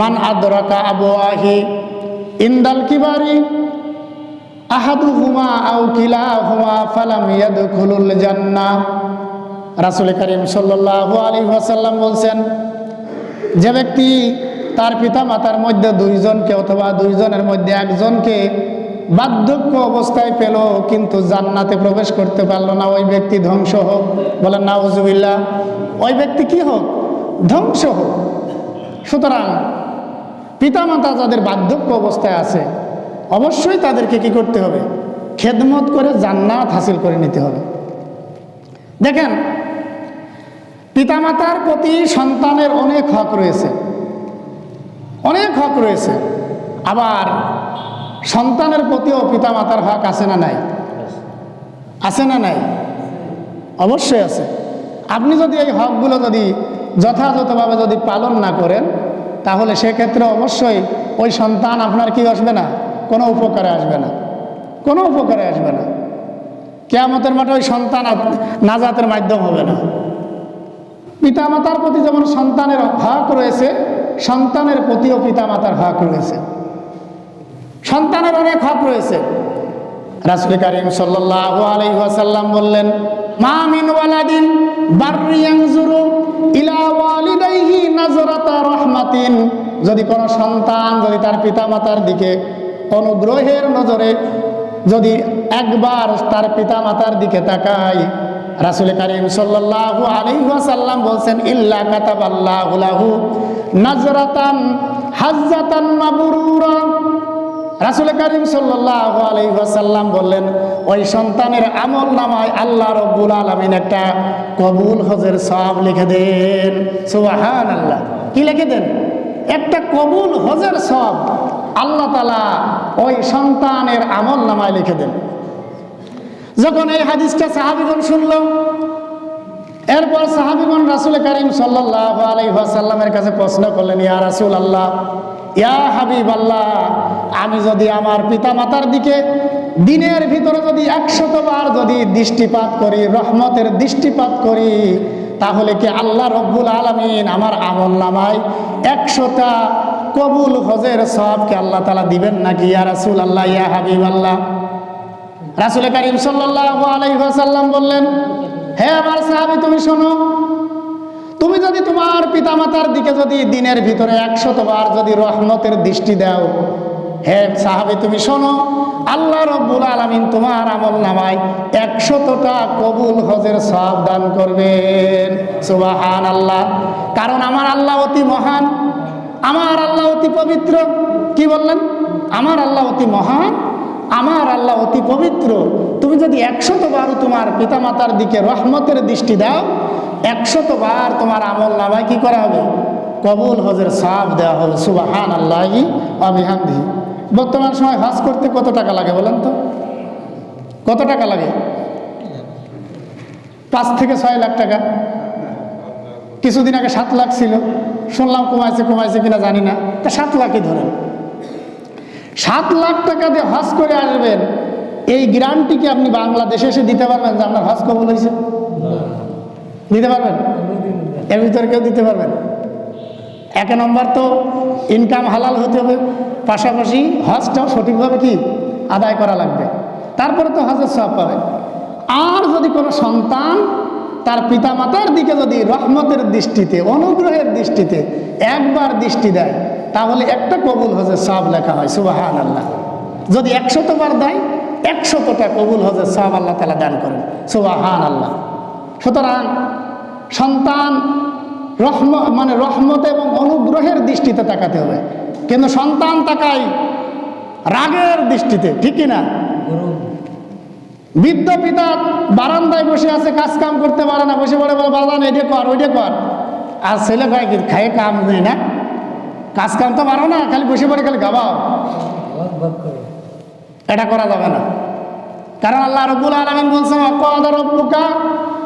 মান আদরাকা আবু আহি ইন্দাল কিবারি আহাদু হুমা আউ কিলা হুমা ফালাম ইয়াদখুলুল জান্নাহ রাসূল করিম সাল্লাল্লাহু আলাইহি ওয়াসাল্লাম বলছেন, যে ব্যক্তি তার পিতা মাতার মধ্যে দুইজনকে অথবা দুইজনের মধ্যে একজনকে বার্ধক্য অবস্থায় পেল, কিন্তু জান্নাতে প্রবেশ করতে পারল না, ওই ব্যক্তি ধ্বংস হোক। বলেন, নাউজুবিল্লাহ, ওই ব্যক্তি কি হোক? ধ্বংস হোক। সুতরাং পিতামাতা যাদের বার্ধক্য অবস্থায় আছে, অবশ্যই তাদেরকে কি করতে হবে? খেদমত করে জান্নাত হাসিল করে নিতে হবে। দেখেন, পিতামাতার প্রতি সন্তানের অনেক হক রয়েছে। অনেক হক রয়েছে। আবার সন্তানের প্রতিও পিতামাতার হক আছে না নাই? আছে না নাই? অবশ্যই আছে। আপনি যদি এই হকগুলো যদি যথাযথভাবে যদি পালন না করেন তাহলে সেক্ষেত্রে অবশ্যই ওই সন্তান আপনার কি আসবে না? কোনো উপকারে আসবে না। কোনো উপকারে আসবে না। কেয়ামতের মাঠে ওই সন্তান নাজাতের মাধ্যম হবে না। পিতামাতার প্রতি যেমন সন্তানের হক রয়েছে, সন্তানের প্রতিও পিতামাতার হক রয়েছে। সন্তানের অনেক হক রয়েছে। রাসুল করিম সাল্লাল্লাহু আলাইহি ওয়াসাল্লাম বললেন, মা মিন যদি কোন সন্তান যদি তার পিতামাতার দিকে অনুগ্রহের নজরে যদি একবার তার পিতামাতার দিকে তাকায়, রাসুল করিম সাল্লাল্লাহু আলাইহি বলছেন, ইল্লা নাজরাতান রাসুল করিম আলহিহাসাল্লাম বললেন, ওই সন্তানের আমল নামায় আল্লাহ রব্বুল আলমিন একটা কবুল হজের সব লিখে দেন। সুবাহান আল্লাহ কি লিখে দেন? একটা কবুল হজের সব আল্লাহ তালা ওই সন্তানের আমল নামায় লিখে দেন। যখন এই হাদিসটা সাহাবিগণ শুনল, এরপর সাহাবিগণ রাসুল করিম সাল্লাহ আলহিহাসাল্লামের কাছে প্রশ্ন করলেন, ইয়া রাসুল আল্লাহ ইয়া হাবিব আল্লাহ আমি যদি আমার পিতামাতার দিকে দিনের ভিতরে যদি একশতবার যদি দৃষ্টিপাত করি, রহমতের দৃষ্টিপাত করি, তাহলে কি আল্লাহ রব্বুল আলমিন আমার আমল নামায় একশোটা কবুল হজের সবকে আল্লাহ তালা দিবেন নাকি? ইয়া রাসুল আল্লাহ ইয়া হাবিব আল্লাহ রাসুল করিম সাল্লাহ আলাইসাল্লাম বললেন, হে আমার সাহাবি, তুমি শোনো তুমি যদি তোমার পিতামাতার দিকে যদি দিনের ভিতরে একশতবার যদি রহমতের দৃষ্টি দাও, হে সাহাবি, তুমি শোনো, আল্লাহ রব্বুল আলমিন তোমার আমল নামায় একশতটা কবুল হজের সব দান করবেন। সুবাহান আল্লাহ কারণ আমার আল্লাহ অতি মহান, আমার আল্লাহ অতি পবিত্র। কি বললেন? আমার আল্লাহ অতি মহান, আমার আল্লাহ অতি পবিত্র। তুমি যদি একশতবার তোমার পিতামাতার দিকে রহমতের দৃষ্টি দাও একশতবার তোমার আমল নামায় কি করা হবে? কবুল হজের সাফ দেওয়া হবে সুবাহান আল্লাহি অবিহামদি বর্তমান সময় হজ করতে কত টাকা লাগে বলেন তো? কত টাকা লাগে? পাঁচ থেকে ছয় লাখ টাকা। কিছুদিন আগে সাত লাখ ছিল। শুনলাম কমাইছে কমাইছে কিনা জানি না। তা সাত লাখই ধরেন। সাত লাখ টাকা দিয়ে হজ করে আসবেন, এই গ্রান্টি কি আপনি বাংলাদেশে এসে দিতে পারবেন যে আপনার হজ কবুল হয়েছে? দিতে পারবেন? এর ভিতরে কেউ দিতে পারবেন? এক নম্বর তো ইনকাম হালাল হতে হবে, পাশাপাশি হজটাও সঠিকভাবে কি আদায় করা লাগবে। তারপরে তো হজের সব পাবে আর যদি কোনো সন্তান তার পিতামাতার দিকে যদি রহমতের দৃষ্টিতে, অনুগ্রহের দৃষ্টিতে একবার দৃষ্টি দেয়, তাহলে একটা কবুল হজের সব লেখা হয় সুবাহান আল্লাহ যদি একশতবার দেয়, একশতটা কবুল হজের সব আল্লাহ তালা দান করেন সুবাহান আল্লাহ সুতরাং সন্তান রহম মানে রহমত এবং অনুগ্রহের দৃষ্টিতে তাকাতে হবে। কিন্তু সন্তান তাকাই রাগের দৃষ্টিতে ঠিকই না? বৃদ্ধ পিতা বারান্দায় বসে আছে, কাজ কাম করতে পারে না, বসে পড়ে বলে, বাবা, এটা কর, ওইটা কর। আর ছেলে কয় কি কাম নেই না? কাজ কাম তো পারো না, খালি বসে পড়ে, খালি গাবাও এটা করা যাবে না। কারণ আল্লাহ রবুল আলামিন বলছেন, অকদ রব্বুকা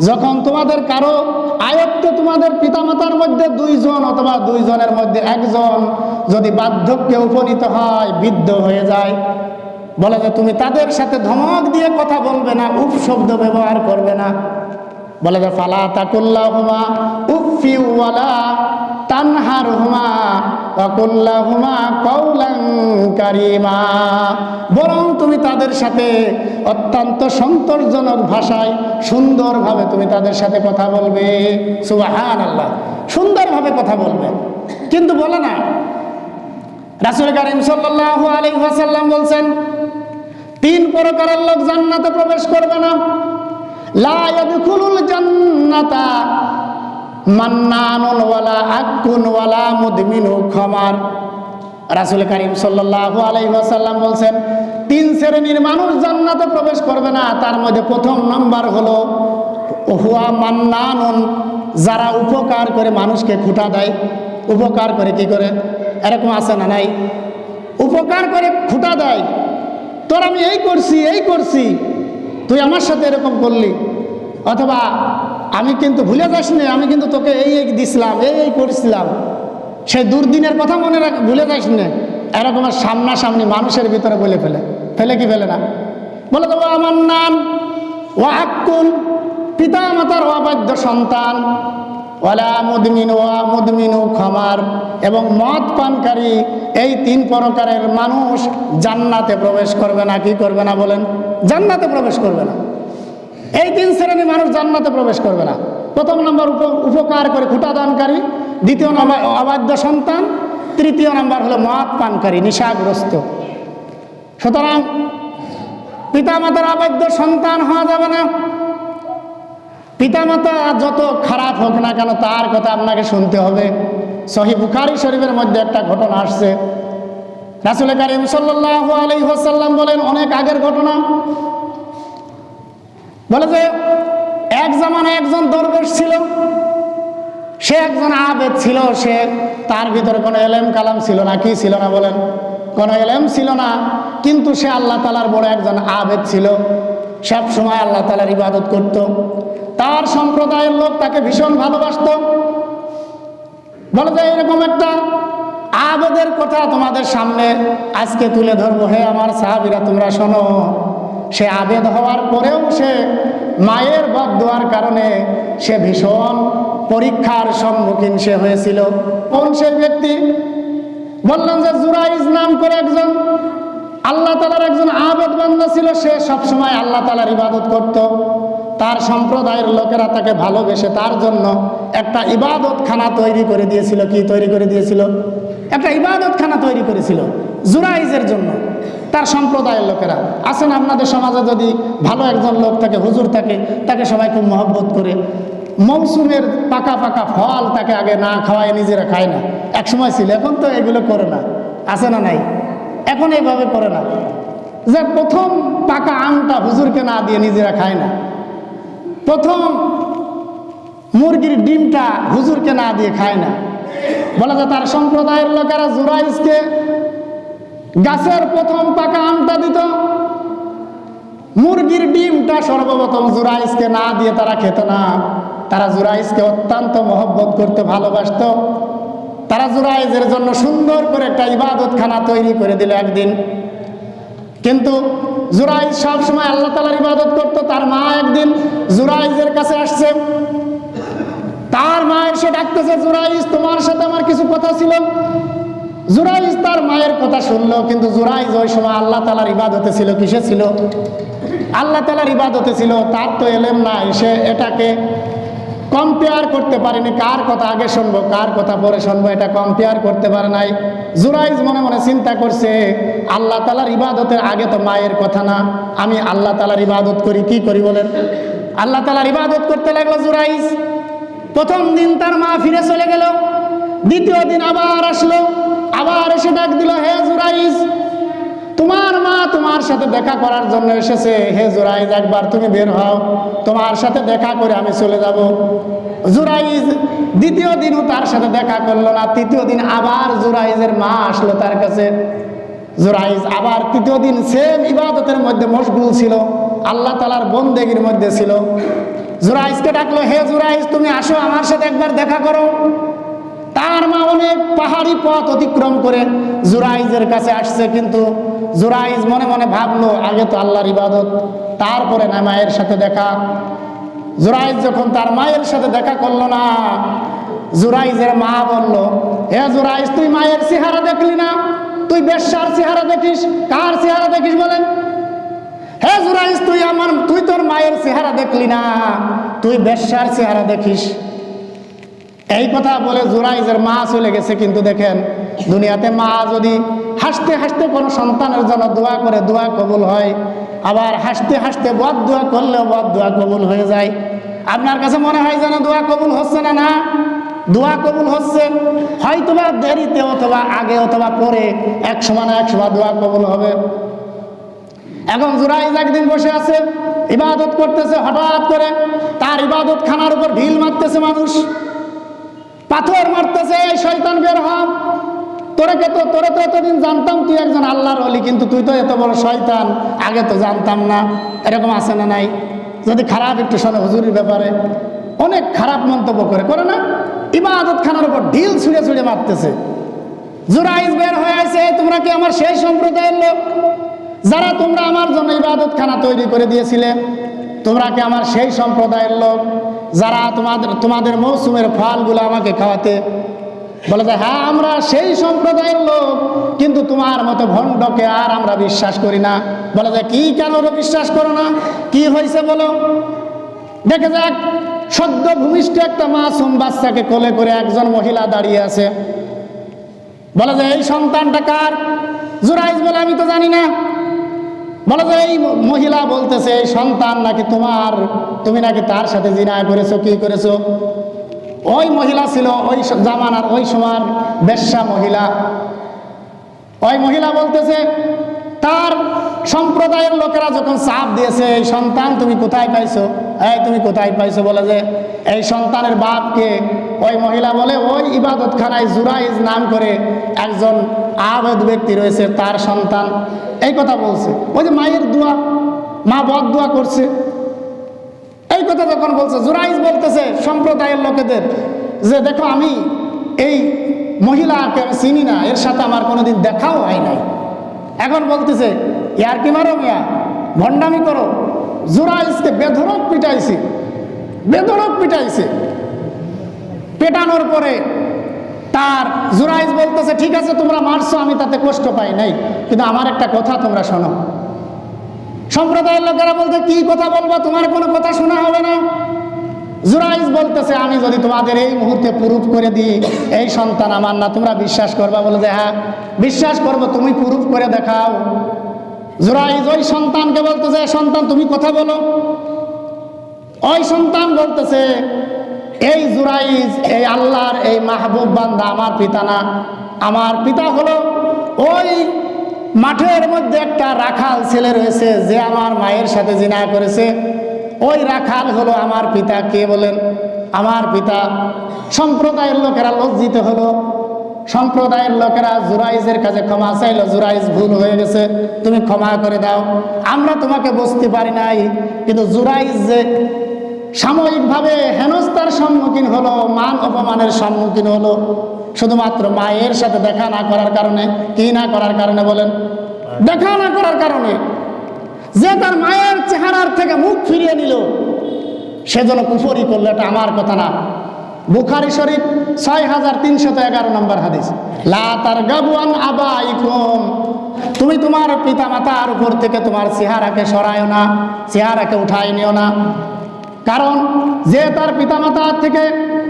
যখন তোমাদের কারও আয়ত্তে তোমাদের পিতামাতার মধ্যে দুইজন অথবা দুইজনের মধ্যে একজন যদি বার্ধক্যে উপনীত হয়, বৃদ্ধ হয়ে যায়, বলে যে তুমি তাদের সাথে ধমক দিয়ে কথা বলবে না উপশব্দ ব্যবহার করবে না। বলে যে, ফালা তাকুল্লা তানহার হুমা অকুল্লা হুমা কারিমা। বরং তুমি তাদের সাথে অত্যন্ত সন্তোষজনক ভাষায় সুন্দরভাবে তুমি তাদের সাথে কথা বলবে। সুবাহান আল্লাহ সুন্দরভাবে কথা বলবে। কিন্তু বলে না, রাসুল করিম সাল্লাল্লাহু আলাইহি ওয়াসাল্লাম বলছেন, তিন প্রকারের লোক জান্নাতে প্রবেশ করবে না। লা ইয়াদখুলুল জান্নাতা মান্নানুন ওয়ালা আকুন ওয়ালা মুদমিনু খামার। রাসুল করিম সাল্লাল্লাহু আলাইহি ওয়াসাল্লাম বলছেন, তিন শ্রেণির মানুষ জান্নাতে প্রবেশ করবে না, তার মধ্যে প্রথম নাম্বার হলো, হুয়া মান্নানুন, যারা উপকার করে মানুষকে খুঁটা দেয়। উপকার করে কি করে? এরকম আছে না নাই? উপকার করে খুঁটা দেয়। তোর আমি এই করছি এই করছি, তুই আমার সাথে এরকম করলি। অথবা আমি কিন্তু ভুলে যাস নি আমি কিন্তু তোকে এই এই দিছিলাম, এই এই করছিলাম। সেই দুর্দিনের কথা মনে রাখ, ভুলে যাস না এরকম সামনাসামনি মানুষের ভিতরে বলে ফেলে। ফেলে কি ফেলে না? বলে দেবো, আমার নাম ও আকুন পিতা মাতার অবাধ্য সন্তান। ওয়ালা মুদমিনু ওয়া মুদমিনু খামার। এবং মদ পানকারী এই তিন প্রকারের মানুষ জান্নাতে প্রবেশ করবে না, কি করবে না বলেন? জান্নাতে প্রবেশ করবে না। এই তিন শ্রেণির মানুষ জান্নাতে প্রবেশ করবে না। প্রথম নম্বর উপ- উপকার করে খুঁটা দানকারী দ্বিতীয় নম্বর অবাধ্য সন্তান, তৃতীয় নম্বর হলো মদ পানকারী নিশাগ্রস্ত। সুতরাং পিতামাতার অবাধ্য সন্তান হওয়া যাবে না। পিতামাতা যত খারাপ হোক না কেন, তার কথা আপনাকে শুনতে হবে। সহি বুখারি শরীফের মধ্যে একটা ঘটনা আসছে। রাসুল কারিম সাল্লাহ আলী হাসাল্লাম বলেন, অনেক আগের ঘটনা। বলে যে, এক জামানায় একজন দরবেশ ছিল, সে একজন আবেদ ছিল, সে তার ভিতরে কোনো এলেম কালাম ছিল না, কি ছিল না বলেন? কোনো এলেম ছিল না, কিন্তু সে আল্লাহ তালার বড় একজন আবেদ ছিল। সব সময় আল্লাহ তালার ইবাদত করত। তার সম্প্রদায়ের লোক তাকে ভীষণ ভালোবাসত। বলে যে, এরকম একটা আবেদের কথা তোমাদের সামনে আজকে তুলে ধরবো। হে আমার সাহাবিরা, তোমরা শোনো। সে আবেদ হওয়ার পরেও সে মায়ের বদ দেওয়ার কারণে সে ভীষণ পরীক্ষার সম্মুখীন সে হয়েছিল। কোন সে ব্যক্তি? বললেন যে জুরাইজ নাম করে একজন, আল্লাহ তালার একজন আবেদ বান্দা ছিল, সে সবসময় আল্লাহ তালার ইবাদত করত। তার সম্প্রদায়ের লোকেরা তাকে ভালোবেসে তার জন্য একটা ইবাদতখানা তৈরি করে দিয়েছিল। কি তৈরি করে দিয়েছিল? একটা ইবাদতখানা তৈরি করেছিল, জুরাইজের জন্য। তার সম্প্রদায়ের লোকেরা। আছেন আপনাদের সমাজে যদি ভালো একজন লোক থাকে, হুজুর থাকে, তাকে সবাই খুব মহব্বত করে। মৌসুমের পাকা পাকা ফল তাকে আগে না খাওয়ায়, নিজেরা খায় না। এক সময় ছিল, এখন তো এগুলো করে না। আছে না নাই? এখন এইভাবে করে না। যে প্রথম পাকা আমটা হুজুরকে না দিয়ে নিজেরা খায় না। প্রথম মুরগির ডিমটা হুজুরকে না দিয়ে খায় না। বলা যায় তার সম্প্রদায়ের লোকেরা জুরাইজকে গাছের প্রথম পাকা আমটা দিত। মুরগির ডিমটা সর্বপ্রথম জুরাইজকে না দিয়ে তারা খেত না। তারা জুরাইজকে অত্যন্ত মহব্বত করতে ভালোবাসত। তারা জুরাইজের জন্য সুন্দর করে একটা ইবাদতখানা তৈরি করে দিল একদিন। কিন্তু জুরাইজ সবসময় আল্লাহ তালার ইবাদত করতো। তার মা একদিন জুরাইজের কাছে আসছে। তার মা এসে ডাকতেছে জুরাইজ তোমার সাথে আমার কিছু কথা ছিল। জুরাইজ তার মায়ের কথা শুনলো, কিন্তু জুরাইজ ওই সময় আল্লাহ তালার ইবাদতে ছিল, কিসে ছিল? আল্লাহ তালার ইবাদতে ছিল, তার তো এলেম নাই, সে এটাকে কম্পেয়ার করতে পারেনি, কার কথা আগে শুনব, কার কথা পরে শুনব, এটা কম্পেয়ার করতে পারে নাই। জুরাইজ মনে মনে চিন্তা করছে, আল্লাহ তালার ইবাদতের আগে তো মায়ের কথা না, আমি আল্লাহ তালার ইবাদত করি, কি করি বলেন? আল্লাহ তালার ইবাদত করতে লাগল জুরাইজ। প্রথম দিন তার মা ফিরে চলে গেল, দ্বিতীয় দিন আবার আসলো। আবার এসে ডাক দিল, হে জুরাইজ, তোমার মা তোমার সাথে দেখা করার জন্য এসেছে। হে জুরাইজ, একবার তুমি বের হও, তোমার সাথে দেখা করে আমি চলে যাব। জুরাইজ দ্বিতীয় দিনও তার সাথে দেখা করল না, তৃতীয় দিন আবার জুরাইজের মা আসলো তার কাছে। জুরাইজ আবার তৃতীয় দিন সেম ইবাদতের মধ্যে মশগুল ছিল, আল্লাহ তালার বন্দেগির মধ্যে ছিল। জুরাইজকে ডাকলো, হে জুরাইজ, তুমি আসো, আমার সাথে একবার দেখা করো। তার মা অনেক পাহাড়ি পথ অতিক্রম করে জুরাইজের কাছে আসছে, কিন্তু জুরাইজ মনে মনে ভাবলো, আগে তো আল্লাহর ইবাদত, তারপরে না মায়ের সাথে দেখা। জুরাইজ যখন তার মায়ের সাথে দেখা করল না, জুরাইজের মা বলল, হে জুরাইজ, তুই মায়ের চেহারা দেখলি না? তুই বেশ্যার চেহারা দেখিস? কার চেহারা দেখিস বলেন? হে জুরাইজ, তুই আমার, তুই তোর মায়ের চেহারা দেখলি না, তুই বেশ্যার চেহারা দেখিস। এই কথা বলে জোরাইজের মা চলে গেছে, কিন্তু দেখেন দুনিয়াতে মা যদি হাসতে হাসতে কোনো সন্তানের জন্য দোয়া করে, দোয়া কবুল হয়, আবার হাসতে হাসতে বদ দোয়া করলেও বদ দোয়া কবুল হয়ে যায়। আপনার কাছে মনে হয় যেন দোয়া কবুল হচ্ছে না? না, দোয়া কবুল হচ্ছে। হয়তোবা দেরিতে অথবা আগে অথবা পরে এক সময় না এক সময় দোয়া কবুল হবে। এখন জুরাইজ একদিন বসে আছে, ইবাদত করতেছে হঠাৎ করে, তার ইবাদত খানার উপর ঢিল মারতেছে মানুষ। পাথর মারতেছে, এই শয়তান, বের হ। তোরে তো তোরে তো এতদিন জানতাম, তুই একজন আল্লাহর অলি কিন্তু তুই তো এত বড় শয়তান, আগে তো জানতাম না। এরকম আছে না নাই? যদি খারাপ একটু শোনে হুজুরির ব্যাপারে। অনেক খারাপ মন্তব্য করে করে না? ইবাদত খানার উপর ঢিল ছুঁড়ে ছুঁড়ে মারতেছে। জুরাইজ বের হয়ে আছে তোমরা কি আমার সেই সম্প্রদায়ের লোক? যারা তোমরা আমার জন্য ইবাদত খানা তৈরি করে দিয়েছিলে তোমরা কি আমার সেই সম্প্রদায়ের লোক যারা তোমাদের তোমাদের মৌসুমের ফলগুলো আমাকে খাওয়াতে? বলে যে হ্যাঁ আমরা সেই সম্প্রদায়ের লোক, কিন্তু তোমার মতো ভণ্ডকে আর আমরা বিশ্বাস করি না। বলে যে, কি কেন বিশ্বাস করো না? কি হয়েছে বলো? দেখে যাক, সদ্য ভূমিষ্ঠ একটা মাসুম বাচ্চাকে কোলে করে একজন মহিলা দাঁড়িয়ে আছে। বলে যে, এই সন্তানটা কার? জুরাইজ বলে, আমি তো জানি না। বলে যে এই মহিলা বলতেছে, এই সন্তান নাকি তোমার, তুমি নাকি তার সাথে জিনা করেছ, কি করেছ? ওই মহিলা ছিল ওই জামানার ওই সময় বেশ্যা মহিলা। ওই মহিলা বলতেছে তার সম্প্রদায়ের লোকেরা যখন চাপ দিয়েছে, এই সন্তান তুমি কোথায় পাইছো? এই তুমি কোথায় পাইছো? বলে যে, এই সন্তানের বাপকে ওই মহিলা বলে, ওই ইবাদতখানায় জুরাইজ নাম করে একজন আবেদ ব্যক্তি রয়েছে, তার সন্তান। এই কথা বলছে। ওই যে মায়ের দোয়া, মা বদ দোয়া করছে। এই কথা যখন বলছে, জুরাইজ বলতেছে সম্প্রদায়ের লোকেদের যে, দেখো, আমি এই মহিলাকে আমি চিনি না, এর সাথে আমার কোনোদিন দেখাও হয় নাই। এখন বলতেছে, ইয়ার কি মারো মিয়া? ভণ্ডামি করো। জুরাইজকে বেধরক পিটাইছি। বেধরক পিটাইছে। পেটানোর পরে তার জুরাইজ বলতেছে, ঠিক আছে, তোমরা মারছো, আমি তাতে কষ্ট পাই নাই। কিন্তু আমার একটা কথা তোমরা শোনো। সম্প্রদায়ের লোকেরা বলতে, কি কথা বলব? তোমার কোনো কথা শোনা হবে না। জুরাইজ বলতেছে, আমি যদি তোমাদের এই মুহূর্তে প্রুফ করে দিই, এই সন্তান আমার না, তোমরা বিশ্বাস করবা? বলে যে হ্যাঁ বিশ্বাস করব, তুমি প্রুফ করে দেখাও। জুরাইজ ওই সন্তানকে বলতেছে সন্তান, তুমি কথা বলো। ওই সন্তান বলতেছে, এই জুরাইজ এই আল্লাহর এই মাহবুব বান্দা আমার পিতা না। আমার পিতা হলো ওই মাঠের মধ্যে একটা রাখাল ছেলে রয়েছে, যে আমার মায়ের সাথে জিনা করেছে। ওই রাখাল হলো আমার পিতা। কে বলেন? আমার পিতা। সম্প্রদায়ের লোকেরা লজ্জিত হলো। সম্প্রদায়ের লোকেরা জুরাইজের কাছে ক্ষমা চাইলো। জুরাইজ ভুল হয়ে গেছে, তুমি ক্ষমা করে দাও। আমরা তোমাকে বুঝতে পারি নাই, কিন্তু জুরাইজ যে সাময়িকভাবে হেনস্থার সম্মুখীন হলো, মান অপমানের সম্মুখীন হলো, শুধুমাত্র মায়ের সাথে দেখা না করার কারণে, কি না করার কারণে বলেন? দেখা না করার কারণে। যে তার মায়ের চেহারার থেকে মুখ ফিরিয়ে নিল সেজন্য কুফরি করল, এটা আমার কথা না। বুখারি শরীফ ছয় হাজার তিনশত এগারো নম্বর হাদিস। লা তার গাবুয়ান আবাইকুম। তুমি তোমার পিতা মাতার উপর থেকে তোমার চেহারাকে সরায়ও না, চেহারাকে উঠাই নিও না। কারণ যে তার পিতামাতার থেকে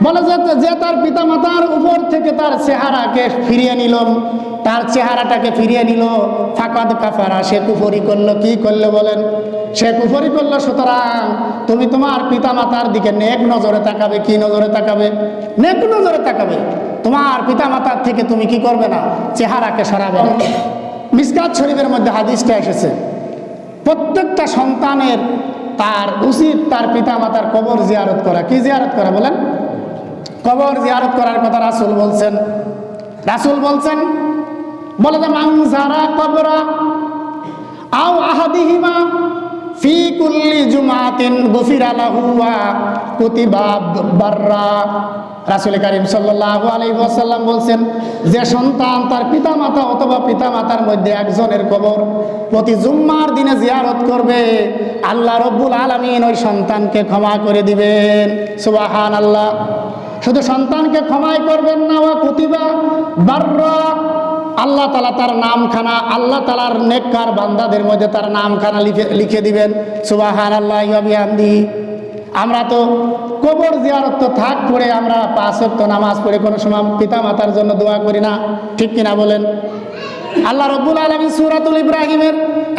বলে যে তার পিতামাতার উপর থেকে তার চেহারাকে ফিরিয়ে নিল। তার চেহারাটাকে ফিরিয়ে নিল। ফাকাদ কাফারা, সে কুফরি করল, কি করল বলেন? সে কুফরি করল, সুতরাং তুমি তোমার পিতা মাতার দিকে নেক নজরে তাকাবে, কি নজরে তাকাবে? নেক নজরে তাকাবে। তোমার পিতামাতার থেকে তুমি কি করবে না? চেহারাকে সরাবে মিসকাত শরীফের মধ্যে হাদিসটা এসেছে। প্রত্যেকটা সন্তানের তার উচিত তার পিতা মাতার কবর জিয়ারত করা। কি জিয়ারত করা বলেন? কবর জিয়ারত করার কথা রাসুল বলছেন। রাসুল বলছেন, বলে যে মাংসারা কবরা আও আহাদিহিমা রাসুল বলছেন, যে সন্তান তার পিতামাতা অথবা পিতামাতার মধ্যে একজনের কবর প্রতি জুম্মার দিনে জিয়ারত করবে, আল্লাহ রব্বুল আলামিন ওই সন্তানকে ক্ষমা করে দিবেন। সুবাহান আল্লাহ শুধু সন্তানকে ক্ষমাই করবেন না ও কুতিবা বাররা। আল্লাহ তালা তার নামখানা, আল্লাহ তালার নেককার বান্দাদের মধ্যে তার নামখানা লিখে লিখে দিবেন সুবাহান আল্লাহ ইয়াবিয়ান্দি আমরা তো কবর জিয়ারত তো থাক করে আমরা পাঁচ ওয়াক্ত নামাজ পড়ে কোনো সময় পিতা মাতার জন্য দোয়া করি না, ঠিক কিনা বলেন? আল্লাহ রব্বুল আলমী সুরাতুল ইব্রাহিমের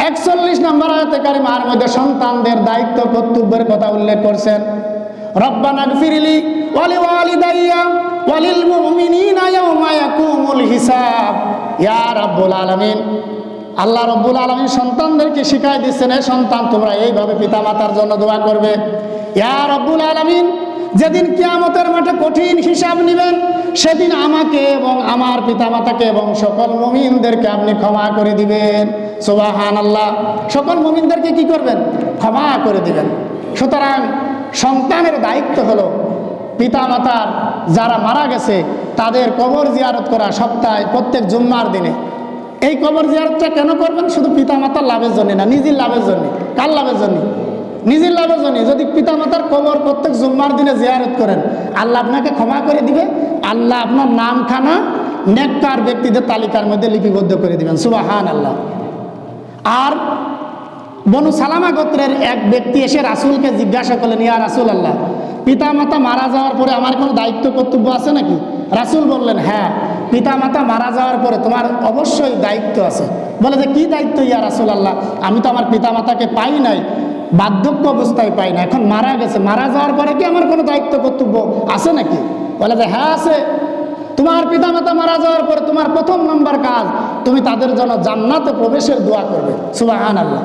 একচল্লিশ নম্বর আয়তে কারিমার মধ্যে সন্তানদের দায়িত্ব, কর্তব্যের কথা উল্লেখ করছেন। ফিরিলি ওয়ালি ওয়ালিদাইয়া ওয়ালিল মুমিনিনা ইয়াউমা ইয়াকুমুল হিসাব। ইয়া রাব্বুল আলামিন, আল্লাহ রব্বুল আলমী সন্তানদেরকে শিখাই দিচ্ছেন এই সন্তান, তোমরা এইভাবে পিতামাতার জন্য দোয়া করবে। ইয়া রব্বুল আলমিন, যেদিন কিয়ামতের মাঠে কঠিন হিসাব নেবেন, সেদিন আমাকে এবং আমার পিতামাতাকে এবং সকল মুমিনদেরকে আপনি ক্ষমা করে দিবেন। সুবাহান আল্লাহ সকল মুমিনদেরকে কি করবেন? ক্ষমা করে দিবেন। সুতরাং সন্তানের দায়িত্ব হলো পিতামাতার যারা মারা গেছে, তাদের কবর জিয়ারত করা সপ্তাহে প্রত্যেক জুম্মার দিনে। এই কবর জিয়ারতটা কেন করবেন? শুধু পিতামাতার লাভের জন্য না, নিজের লাভের জন্য। কার লাভের জন্য? নিজের লাভের জন্য। যদি পিতামাতার কবর প্রত্যেক জুম্মার দিনে জিয়ারত করেন, আল্লাহ আপনাকে ক্ষমা করে দিবে। আল্লাহ আপনার নামখানা নেককার ব্যক্তিদের তালিকার মধ্যে লিপিবদ্ধ করে দিবেন। সুবাহান আল্লাহ আর বনু সালামা গোত্রের এক ব্যক্তি এসে রাসুলকে জিজ্ঞাসা করলেন, ইয়া রাসুল আল্লাহ পিতা মাতা মারা যাওয়ার পরে আমার কোনো দায়িত্ব, কর্তব্য আছে নাকি? রাসুল বললেন হ্যাঁ পিতা মাতা মারা যাওয়ার পরে তোমার অবশ্যই দায়িত্ব আছে। বলে যে, কি দায়িত্ব, ইয়া রাসুল আল্লাহ আমি তো আমার পিতা মাতাকে পাই নাই, বার্ধক্য অবস্থায় পাই না এখন মারা গেছে, মারা যাওয়ার পরে কি আমার কোনো দায়িত্ব, কর্তব্য আছে নাকি? বলে যে হ্যাঁ আছে। তোমার পিতামাতা মারা যাওয়ার পরে তোমার প্রথম নম্বর কাজ, তুমি তাদের জন্য জান্নাতে প্রবেশের দোয়া করবে। সুবাহান আল্লাহ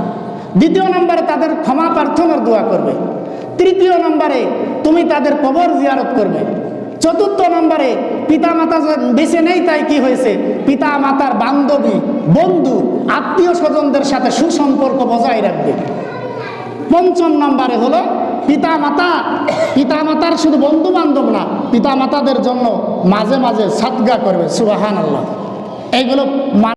দ্বিতীয় নম্বরে তাদের ক্ষমা প্রার্থনার দোয়া করবে। তৃতীয় নম্বরে তুমি তাদের কবর জিয়ারত করবে। চতুর্থ নম্বরে পিতা মাতা বেছে নেই তাই কি হয়েছে? পিতা মাতার বান্ধবী, বন্ধু, আত্মীয় স্বজনদের সাথে সুসম্পর্ক বজায় রাখবে। পঞ্চম নম্বরে হলো পিতা মাতা পিতা মাতার শুধু বন্ধু বান্ধব না পিতা মাতাদের জন্য মাঝে মাঝে সাদগা করবে সুবাহান আল্লাহ এইগুলো